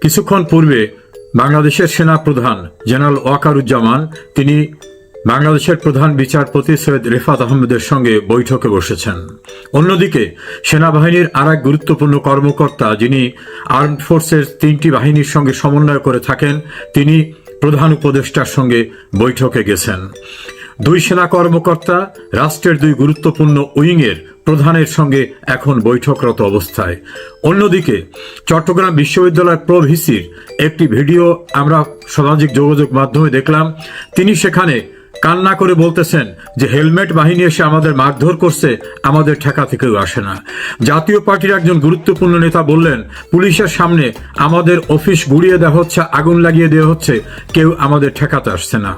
কিছুক্ষণ পূর্বে বাংলাদেশের সেনা প্রধান জেনারেল ওয়াকারুজ্জামান, তিনি বাংলাদেশের প্রধান বিচারপতি সৈয়দ রেফাত আহমেদের সঙ্গে বৈঠকে বসেছেন। অন্যদিকে, সেনাবাহিনীর আর এক গুরুত্বপূর্ণ কর্মকর্তা যিনি আর্মড ফোর্সের তিনটি বাহিনীর সঙ্গে সমন্বয় করে থাকেন, তিনি প্রধান উপদেষ্টার সঙ্গে বৈঠকে গেছেন। দুই সেনা কর্মকর্তা, রাষ্ট্রের দুই গুরুত্বপূর্ণ উইংয়ের প্রধানের সঙ্গে এখন বৈঠকরত অবস্থায়। অন্যদিকে, চট্টগ্রাম বিশ্ববিদ্যালয়ের প্রভিসির একটি ভিডিও আমরা সামাজিক যোগাযোগ মাধ্যমে দেখলাম। তিনি সেখানে কান্না করে বলতেছেন যে, হেলমেট বাহিনী এসে আমাদের মারধর করছে, আমাদের ঠেকাতে কেউ আসে না। জাতীয় পার্টির একজন গুরুত্বপূর্ণ নেতা বললেন, পুলিশের সামনে আমাদের অফিস গুড়িয়ে দেওয়া হচ্ছে, আগুন লাগিয়ে দেওয়া হচ্ছে, কেউ আমাদের ঠেকাতে আসছে না।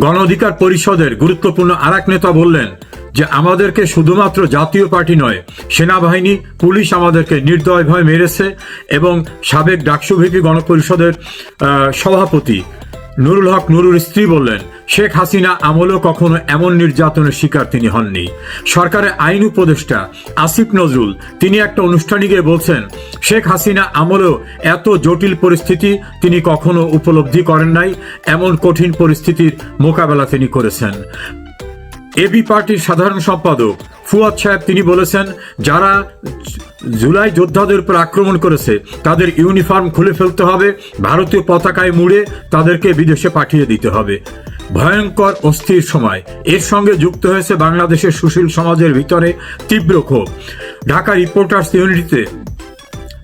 গণ অধিকার পরিষদের গুরুত্বপূর্ণ আর নেতা বললেন যে আমাদেরকে শুধুমাত্র জাতীয় পার্টি নয়, সেনাবাহিনী, পুলিশ আমাদেরকে নির্দয়ভাবে মেরেছে এবং সাবেক ডাকসুভিপি গণপরিষদের সভাপতি নুরুল হক নুরুর স্ত্রী বললেন শেখ হাসিনা আমলও কখনো এমন নির্যাতনের শিকার তিনি হননি। সরকারের আইন উপদেষ্টা আসিফ নজরুল, তিনি একটা অনুষ্ঠানে গিয়ে বলছেন, শেখ হাসিনা আমলেও এত জটিল পরিস্থিতি তিনি কখনো উপলব্ধি করেন নাই, এমন কঠিন পরিস্থিতির মোকাবেলা তিনি করেছেন। এবি পার্টির সাধারণ সম্পাদক ফুয়াদ সাহেব তিনি বলেছেন, যারা জুলাই যোদ্ধাদের উপর আক্রমণ করেছে, তাদের ইউনিফর্ম খুলে ফেলতে হবে, ভারতীয় পতাকায় মুড়ে তাদেরকে বিদেশে পাঠিয়ে দিতে হবে। ভয়ঙ্কর অস্থির সময়। এর সঙ্গে যুক্ত হয়েছে বাংলাদেশের সুশীল সমাজের ভিতরে তীব্র ক্ষোভ। ঢাকা রিপোর্টার্স ইউনিটিতে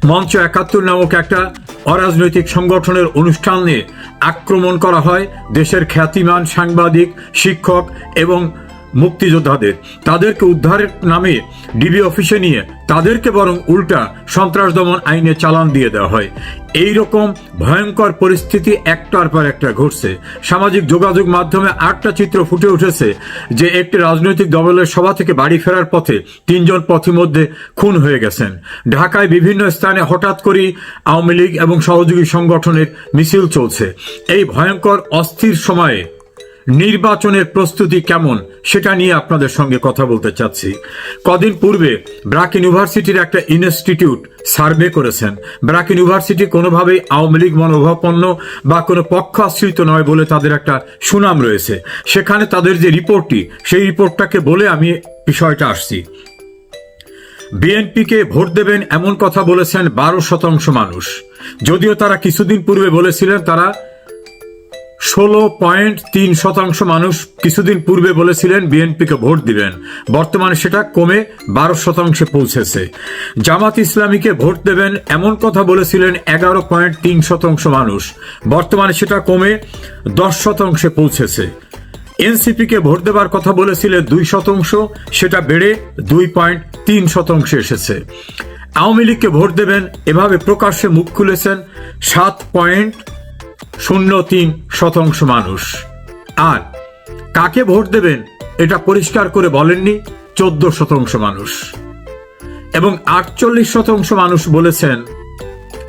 মঞ্চ একাত্তর নামক একটা অরাজনৈতিক সংগঠনের অনুষ্ঠানে আক্রমণ করা হয় দেশের খ্যাতিমান সাংবাদিক, শিক্ষক এবং মুক্তিযোদ্ধাদের। তাদেরকে উদ্ধারের নামে ডিবি অফিসে নিয়ে তাদেরকে বরং উল্টা সন্ত্রাস দমন আইনে চালান দিয়ে দেওয়া হয়। এই রকম ভয়ঙ্কর পরিস্থিতি একটার পর একটা ঘটছে। সামাজিক যোগাযোগ মাধ্যমে আটটা চিত্র ফুটে উঠেছে যে একটি রাজনৈতিক দলের সভা থেকে বাড়ি ফেরার পথে তিনজন পথিমধ্যে খুন হয়ে গেছেন। ঢাকায় বিভিন্ন স্থানে হঠাৎ করেই আওয়ামী লীগ এবং সহযোগী সংগঠনের মিছিল চলছে। এই ভয়ঙ্কর, অস্থির সময়ে নির্বাচনের প্রস্তুতি কেমন সেটা নিয়ে আপনাদের সঙ্গে কথা বলতে চাচ্ছি। কদিন পূর্বে ব্রাক ইউনিভার্সিটির একটা ইনস্টিটিউট সার্ভে করেছেন। ব্রাক ইউনিভার্সিটি কোনোভাবেই আওয়ামী লীগ মনোভাবপন্ন বা কোনো পক্ষ আশ্রিত নয় বলে তাদের একটা সুনাম রয়েছে। সেখানে তাদের যে রিপোর্টটি, সেই রিপোর্টটাকে বলে আমি বিষয়টা আসছি। বিএনপিকে ভোট দেবেন এমন কথা বলেছেন বারো শতাংশ মানুষ। যদিও তারা কিছুদিন পূর্বে বলেছিলেন তারা ষোলো পয়েন্ট তিন শতাংশ মানুষ কিছুদিন পূর্বে বলেছিলেন বিএনপিকে ভোট দিবেন। বর্তমানে সেটা কমে বারো শতাংশে পৌঁছেছে। জামাত ইসলামীকে ভোট দেবেন এমন কথা বলেছিলেন এগারো পয়েন্ট তিন শতাংশ মানুষ। বর্তমানে সেটা কমে দশ শতাংশে পৌঁছেছে। এনসিপিকে ভোট দেবার কথা বলেছিলেন দুই শতাংশ, সেটা বেড়ে দুই পয়েন্ট তিন শতাংশে এসেছে। আওয়ামী লীগকে ভোট দেবেন, এভাবে প্রকাশ্যে মুখ খুলেছেন, সাত পয়েন্ট শূন্য তিন শতাংশ মানুষ। আর কাকে ভোট দেবেন এটা পরিষ্কার করে বলেননি চোদ্দ শতাংশ মানুষ। এবং আটচল্লিশ শতাংশ মানুষ বলেছেন,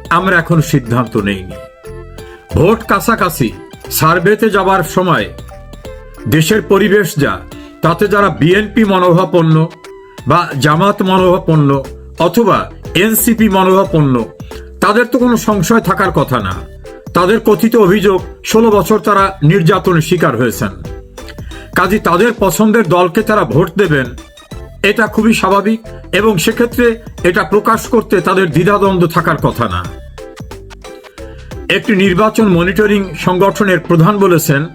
আমরা এখন সিদ্ধান্ত নেইনি। ভোট কাছাকাছি, সার্ভেতে যাবার সময়, দেশের পরিবেশ যা, তাতে যারা বিএনপি মনোভাবপন্ন বা জামাত মনোভাবপন্ন অথবা এনসিপি মনোভাবপন্ন, তাদের তো কোনো সংশয় থাকার কথা না। তাদের কথিত অভিযোগ, ষোলো বছর তারা নির্যাতনের শিকার হয়েছেন। কাজে তাদের পছন্দের দলকে তারা ভোট দেবেন, এটা খুবই স্বাভাবিক এবং সেক্ষেত্রে এটা প্রকাশ করতে তাদের দ্বিধাদ্বন্দ্ব থাকার কথা না। একটি নির্বাচন মনিটরিং সংগঠনের প্রধান বলেছেন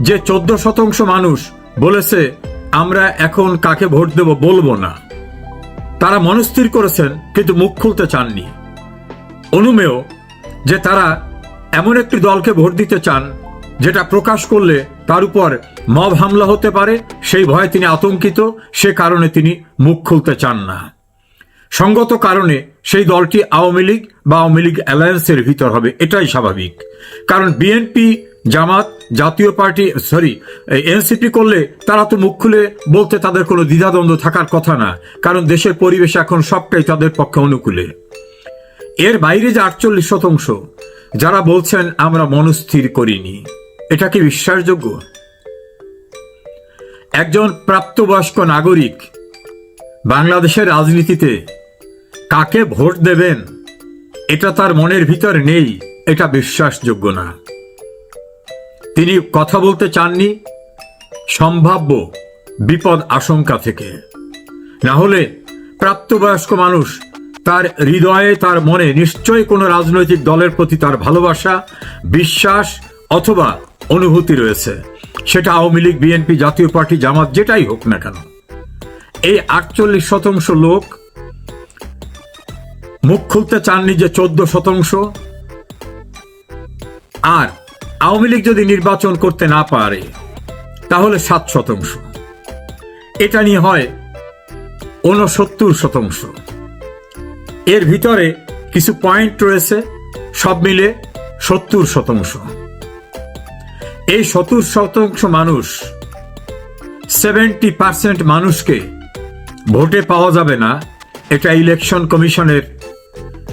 যে, চোদ্দ শতাংশ মানুষ বলেছে, আমরা এখন কাকে ভোট দেব বলব না। তারা মনস্থির করেছেন, কিন্তু মুখ খুলতে চাননি। অনুমেয় যে, তারা এমন একটি দলকে ভোট দিতে চান, যেটা প্রকাশ করলে তার উপর মব হামলা হতে পারে, সেই ভয়ে তিনি আতঙ্কিত, সে কারণে তিনি মুখ খুলতে চান না। সঙ্গত কারণে সেই দলটি আওয়ামী লীগ বা আওয়ামী লীগ অ্যালায়েন্সের ভিতর হবে, এটাই স্বাভাবিক। কারণ বিএনপি জামাত, জাতীয় পার্টি, সরি এনসিপি করলে তারা তো মুখ খুলে বলতে তাদের কোনো দ্বিধাদ্বন্দ্ব থাকার কথা না, কারণ দেশের পরিবেশ এখন সবটাই তাদের পক্ষে অনুকূলে। এর বাইরে যে আটচল্লিশ শতাংশ যারা বলছেন, আমরা মনস্থির করিনি। এটা কি বিশ্বাসযোগ্য? একজন প্রাপ্তবয়স্ক নাগরিক বাংলাদেশের রাজনীতিতে কাকে ভোট দেবেন, এটা তার মনের ভিতর নেই, এটা বিশ্বাসযোগ্য না। তিনি কথা বলতে চাননি, সম্ভাব্য বিপদ আশঙ্কা থেকে। না হলে প্রাপ্তবয়স্ক মানুষ তার হৃদয়ে, তার মনে নিশ্চয়ই কোনো রাজনৈতিক দলের প্রতি তার ভালোবাসা, বিশ্বাস অথবা অনুভূতি রয়েছে। সেটা আওয়ামী লীগ, বিএনপি, জাতীয় পার্টি, জামাত যেটাই হোক না কেন। এই আটচল্লিশ শতাংশ লোক মুখ খুলতে চাননি যে চোদ্দ শতাংশ। আর আওয়ামী লীগ যদি নির্বাচন করতে না পারে, তাহলে সাত শতাংশ। এটা নিয়ে হয় ঊনসত্তর শতাংশ। এর ভিতরে কিছু পয়েন্ট রয়েছে, সব মিলে সত্তর শতাংশ। এই সত্তর শতাংশ মানুষ সেভেন্টি পার্সেন্ট মানুষকে ভোটে পাওয়া যাবে না এটা ইলেকশন কমিশনের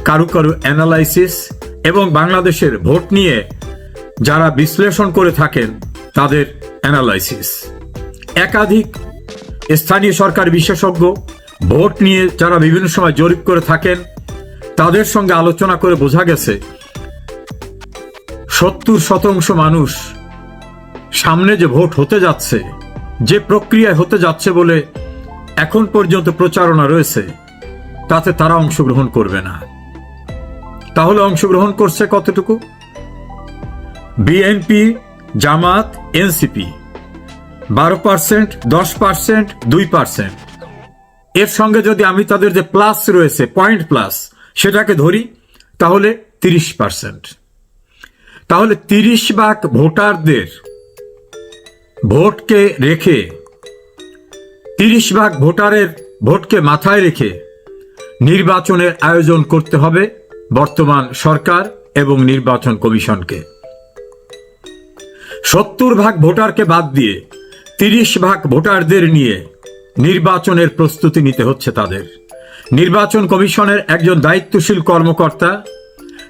কারু কারু অ্যানালাইসিস এবং বাংলাদেশের ভোট নিয়ে যারা বিশ্লেষণ করে থাকেন তাদের অ্যানালাইসিস একাধিক স্থানীয় সরকার বিশেষজ্ঞ ভোট নিয়ে যারা বিভিন্ন সময় জরিপ করে থাকেন, তাদের সঙ্গে আলোচনা করে বোঝা গেছে, সত্তর শতাংশ মানুষ সামনে যে ভোট হতে যাচ্ছে, যে প্রক্রিয়ায় হতে যাচ্ছে বলে এখন পর্যন্ত প্রচারণা রয়েছে, তাতে তারা অংশগ্রহণ করবে না। তাহলে অংশগ্রহণ করছে কতটুকু? বিএনপি, জামাত, এনসিপি, বারো পার্সেন্ট, দশ পার্সেন্ট, দুই পার্সেন্ট। এর সঙ্গে যদি আমি তাদের যে প্লাস রয়েছে পয়েন্ট প্লাস সেটাকে ধরি, তাহলে তিরিশ পার্সেন্ট তাহলে তিরিশ ভাগ ভোটারদের ভোটকে রেখে, তিরিশ ভাগ ভোটারের ভোটকে মাথায় রেখে নির্বাচনের আয়োজন করতে হবে বর্তমান সরকার এবং নির্বাচন কমিশনকে। সত্তর ভাগ ভোটারকে বাদ দিয়ে তিরিশ ভাগ ভোটারদের নিয়ে নির্বাচনের প্রস্তুতি নিতে হচ্ছে তাদের। নির্বাচন কমিশনের একজন দায়িত্বশীল কর্মকর্তা,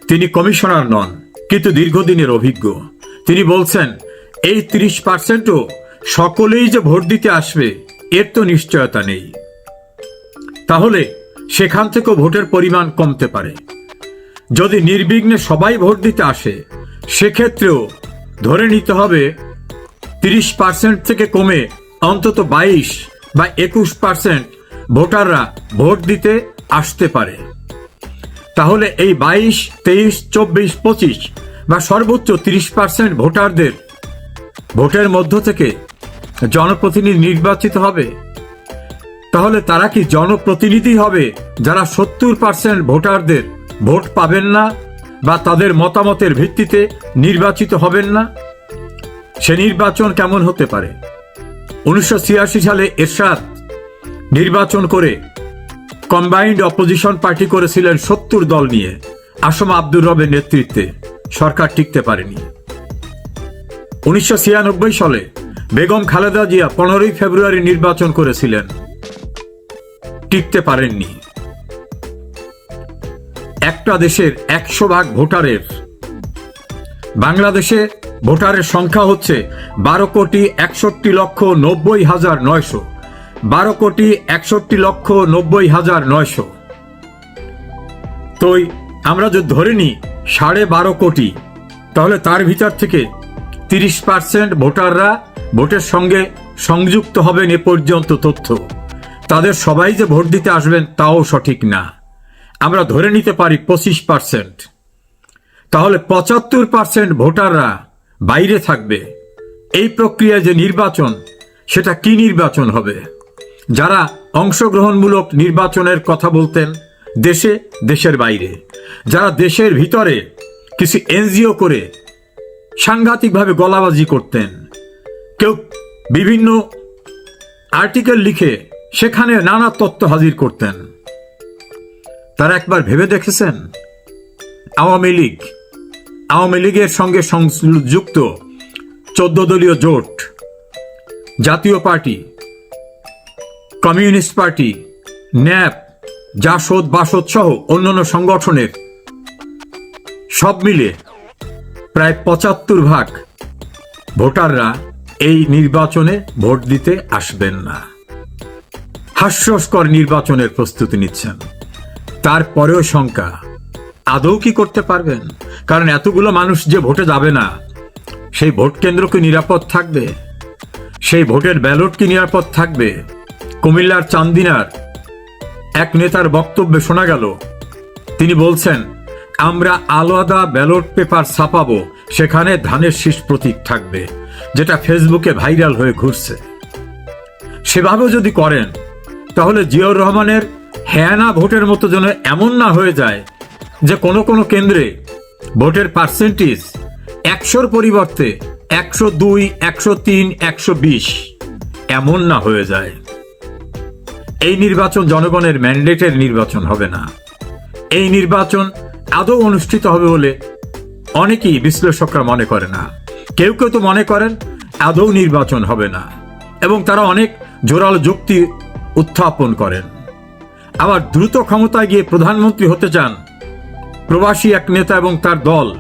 তিনি কমিশনার নন, কিন্তু দীর্ঘদিনের অভিজ্ঞ। তিনি বলছেন, এই তিরিশ পার্সেন্টও সকলেই যে ভোট দিতে আসবে, এর তো নিশ্চয়তা নেই। তাহলে সেখান থেকেও ভোটের পরিমাণ কমতে পারে। যদি নির্বিঘ্নে সবাই ভোট দিতে আসে, সেক্ষেত্রেও ধরে নিতে হবে তিরিশ পার্সেন্ট থেকে কমে অন্তত বাইশ বা একুশ পার্সেন্ট ভোটাররা ভোট দিতে আসতে পারে। তাহলে এই বাইশ, তেইশ, চব্বিশ, পঁচিশ বা সর্বোচ্চ তিরিশ পার্সেন্ট ভোটারদের ভোটের মধ্য থেকে জনপ্রতিনিধি নির্বাচিত হবে। তাহলে তারা কি জনপ্রতিনিধি হবে যারা সত্তর পার্সেন্ট ভোটারদের ভোট পাবেন না বা তাদের মতামতের ভিত্তিতে নির্বাচিত হবেন না? সে নির্বাচন কেমন হতে পারে? উনিশশো সালে এরশাদ নির্বাচন করে কম্বাইন্ড অপোজিশন পার্টি করেছিলেন সত্তর দল নিয়ে, আসম আব্দুর রবের নেতৃত্বে। সরকার টিকতে পারেনি। উনিশশো ছিয়ানব্বই সালে বেগম খালেদা জিয়া পনেরোই ফেব্রুয়ারি নির্বাচন করেছিলেন। টিকতে পারেননি। একটা দেশের একশো ভাগ ভোটারের বাংলাদেশে ভোটারের সংখ্যা হচ্ছে বারো কোটি একষট্টি লক্ষ নব্বই হাজার নয়শো। বারো কোটি একষট্টি লক্ষ নব্বই হাজার নয়শো। তো আমরা যদি ধরে নিই সাড়ে বারো কোটি, তাহলে তার ভিতর থেকে তিরিশ পার্সেন্ট ভোটাররা ভোটের সঙ্গে সংযুক্ত হবেন এ পর্যন্ত তথ্য। তাদের সবাই যে ভোট দিতে আসবেন তাও সঠিক না। আমরা ধরে নিতে পারি পঁচিশ পার্সেন্ট। তাহলে পঁচাত্তর পার্সেন্ট ভোটাররা বাইরে থাকবে। এই প্রক্রিয়ায় যে নির্বাচন, সেটা কি নির্বাচন হবে? যারা অংশগ্রহণমূলক নির্বাচনের কথা বলতেন, দেশে, দেশের বাইরে। যারা দেশের ভিতরে কিছু এনজিও করে সাংঘাতিকভাবে গলাবাজি করতেন। কেউ বিভিন্ন আর্টিকেল লিখে সেখানে নানা তত্ত্ব হাজির করতেন। তারা একবার ভেবে দেখেছেন? আওয়ামী লীগ আওয়ামী লীগের সঙ্গে সংযুক্ত চোদ্দ দলীয় জোট, জাতীয় party, communist party, nap, JASAD, Basad সহ অন্যান্য সংগঠনের সব মিলে প্রায় পঁচাত্তর ভাগ ভোটাররা এই নির্বাচনে ভোট দিতে আসবেন না। হাস্যস্কর নির্বাচনের প্রস্তুতি নিচ্ছেন। তারপরেও শঙ্কা আদৌ কি করতে পারবেন? কারণ এতগুলো মানুষ যে ভোটে যাবে না, সেই ভোট কেন্দ্র কি নিরাপদ থাকবে? সেই ভোটের ব্যালট কি নিরাপদ থাকবে? কুমিল্লার চান্দিনার এক নেতার বক্তব্যে শোনা গেল, তিনি বলছেন, আমরা আলাদা ব্যালট পেপার ছাপাবো, সেখানে ধানের শীষ প্রতীক থাকবে, যেটা ফেসবুকে ভাইরাল হয়ে ঘুরছে। সেভাবেও যদি করেন, তাহলে জিয়াউর রহমানের হ্যানা ভোটের মতো যেন এমন না হয়ে যায় যে কোনো কোনো কেন্দ্রে ভোটের পার্সেন্টেজ একশোর পরিবর্তে একশো দুই, একশো তিন, একশো বিশ এমন না হয়ে যায়। এই নির্বাচন জনগণের ম্যান্ডেটের নির্বাচন হবে না। এই নির্বাচন আদৌ অনুষ্ঠিত হবে বলে অনেকেই বিশ্লেষকরা মনে করে না। কেউ কেউ তো মনে করেন আদৌ নির্বাচন হবে না এবং তারা অনেক জোরালো যুক্তি উত্থাপন করেন। আবার দ্রুত ক্ষমতায় গিয়ে প্রধানমন্ত্রী হতে চান প্রবাসী এক নেতা এবং তার দল।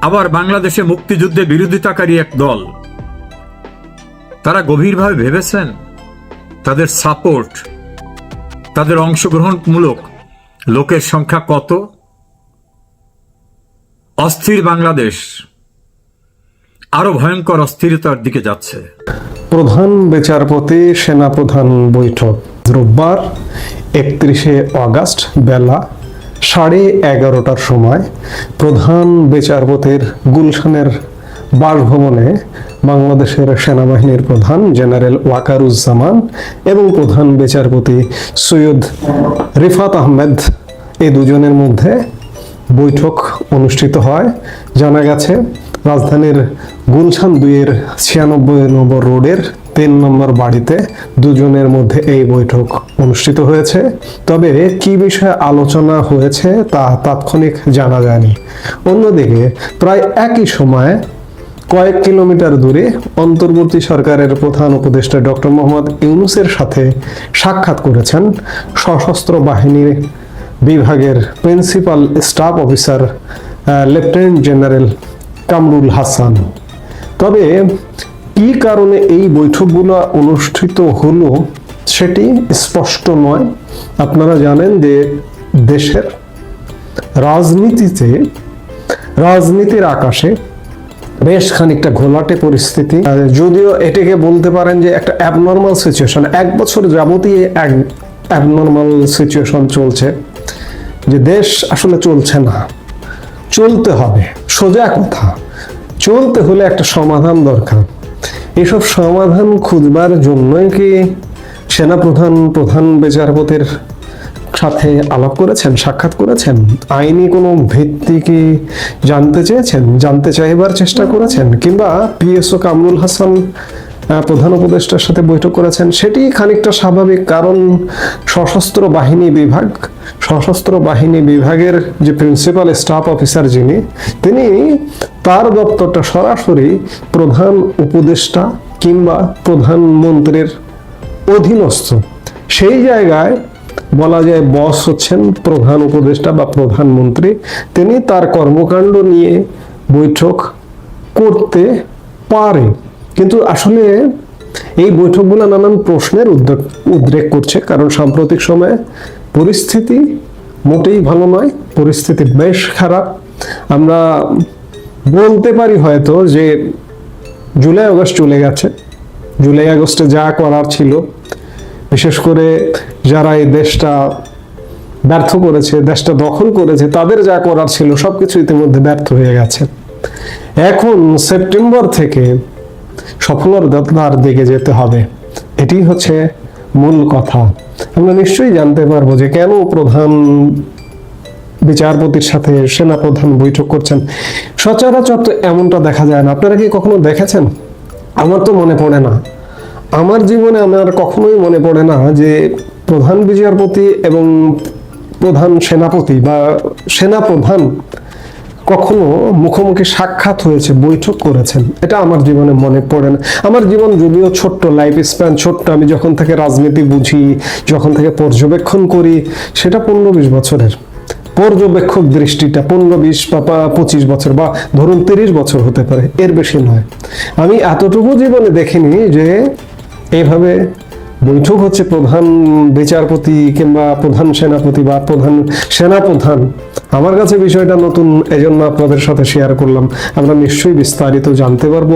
আবার বাংলাদেশে মুক্তিযুদ্ধে বিরোধিতাকারী এক দল। তারা গভীরভাবে ভেবেছেন, তাদের সাপোর্ট তাদের অংশগ্রহণমূলক লোকের সংখ্যা কত? অস্থির বাংলাদেশ আরও ভয়ঙ্কর অস্থিরতার দিকে যাচ্ছে। প্রধান বিচারপতি, সেনাপ্রধান বৈঠক। রোববার একত্রিশে অগাস্ট বেলা সাড়ে এগারোটার সময় প্রধান বিচারপতির গুলশানের বাসভবনে বাংলাদেশের সেনাবাহিনীর প্রধান জেনারেল ওয়াকারুজ্জামান এবং প্রধান বিচারপতি সৈয়দ রিফাত আহমেদ এই দুজনের মধ্যে বৈঠক অনুষ্ঠিত হয়। জানা গেছে, রাজধানীর গুলশান দুইয়ের ছিয়ানব্বই নম্বর রোডের তিন নম্বর বাড়িতে দুজনের মধ্যে এই বৈঠক অনুষ্ঠিত হয়েছে। তবে কি বিষয়ে আলোচনা হয়েছে তা তাৎক্ষণিক জানা যায়নি। অন্যদিকে প্রায় একই সময়ে কয়েক কিলোমিটার দূরে অন্তর্বর্তী সরকারের প্রধান উপদেষ্টা ডক্টর মোহাম্মদ ইউনুসের সাথে সাক্ষাৎ করেছেন সশস্ত্র বাহিনীর বিভাগের principal staff officer lieutenant general Kamrul Hasan. তবে কি কারণে এই বৈঠকগুলো অনুষ্ঠিত হলো সেটি স্পষ্ট নয়। আপনারা জানেন যে দেশের রাজনীতিতে, রাজনীতির আকাশে বেশ খানিকটা ঘোলাটে পরিস্থিতি। যদিও এটাকে বলতে পারেন যে একটা অ্যাবনর্মাল সিচুয়েশন এক বছর যাবতীয় এক অ্যাবনর্মাল সিচুয়েশন চলছে, যে দেশ আসলে চলছে না। চলতে হবে। সোজা কথা, চলতে হলে একটা সমাধান দরকার। এসব সমাধান খুঁজবার জন্যই কি সেনাপ্রধান, প্রধান বিচারপতির সাথে আলাপ করেছেন, সাক্ষাৎ করেছেন? আইনি কোনো ভিত্তি কি জানতে চেয়েছেন, জানতে চাইবার চেষ্টা করেছেন? কিংবা পিএসও কামরুল হাসান প্রধান উপদেষ্টার সাথে বৈঠক করেছেন। সেটি খানিকটা স্বাভাবিক, কারণ সশস্ত্র বাহিনী বিভাগ, সশস্ত্র বাহিনী বিভাগের যে প্রিন্সিপাল স্টাফ অফিসার যিনি, তিনি তার দপ্তরটা সরাসরি প্রধান উপদেষ্টা কিংবা প্রধানমন্ত্রীর অধীনস্থ। সেই জায়গায় বলা যায় বস হচ্ছেন প্রধান উপদেষ্টা বা প্রধানমন্ত্রী তিনি তার কর্মকাণ্ড নিয়ে বৈঠক করতে পারে কিন্তু আসলে এই বৈঠকগুলো নানান প্রশ্নের উদ্যোগ উদ্রেক করছে, কারণ সাম্প্রতিক সময়ে পরিস্থিতি মোটেই ভালো নয়, পরিস্থিতি বেশ খারাপ। আমরা বলতে পারি হয়তো যে জুলাই, আগস্ট চলে গেছে। জুলাই, আগস্টে যা করার ছিল, বিশেষ করে যারা এই দেশটা ব্যর্থ করেছে, দেশটা দখল করেছে, তাদের যা করার ছিল, সবকিছু ইতিমধ্যে ব্যর্থ হয়ে গেছে। এখন সেপ্টেম্বর থেকে সফলতার দিকে যেতে হবে। এটি হচ্ছে মূল কথা। আমরা নিশ্চয়ই জানতে পারব যে কেন প্রধান বিচারপতির সাথে সেনাপ্রধান বৈঠক করছেন। সচরাচর তো এমনটা দেখা যায় না। আপনারা কি কখনো দেখেছেন? আমার তো মনে পড়ে না। আমার জীবনে আমার কখনোই মনে পড়ে না যে প্রধান বিচারপতি এবং প্রধান সেনাপতি বা সেনাপ্রধান কখনো মুখোমুখি সাক্ষাৎ হয়েছে, বৈঠক করেছেন? এটা আমার জীবনে মনে পড়ে না। আমার জীবন যদিও ছোট্ট লাইফ স্প্যান ছোট্ট, আমি যখন থেকে রাজনীতি বুঝি, যখন থেকে পর্যবেক্ষণ করি, সেটা পনেরো বিশ বছরের। পর্যবেক্ষক দৃষ্টিটা পনেরো বিশ বা পঁচিশ বছর বা ধরুন তিরিশ বছর হতে পারে, এর বেশি নয়। আমি এতটুকু জীবনে দেখিনি যে এইভাবে বৈঠক হচ্ছে প্রধান বিচারপতি কিংবা প্রধান সেনাপতি বা প্রধান সেনাপ্রধান। আমার কাছে বিষয়টা নতুন, এজন্য আপনাদের সাথে শেয়ার করলাম। আমরা নিশ্চয়ই বিস্তারিত জানতে পারব।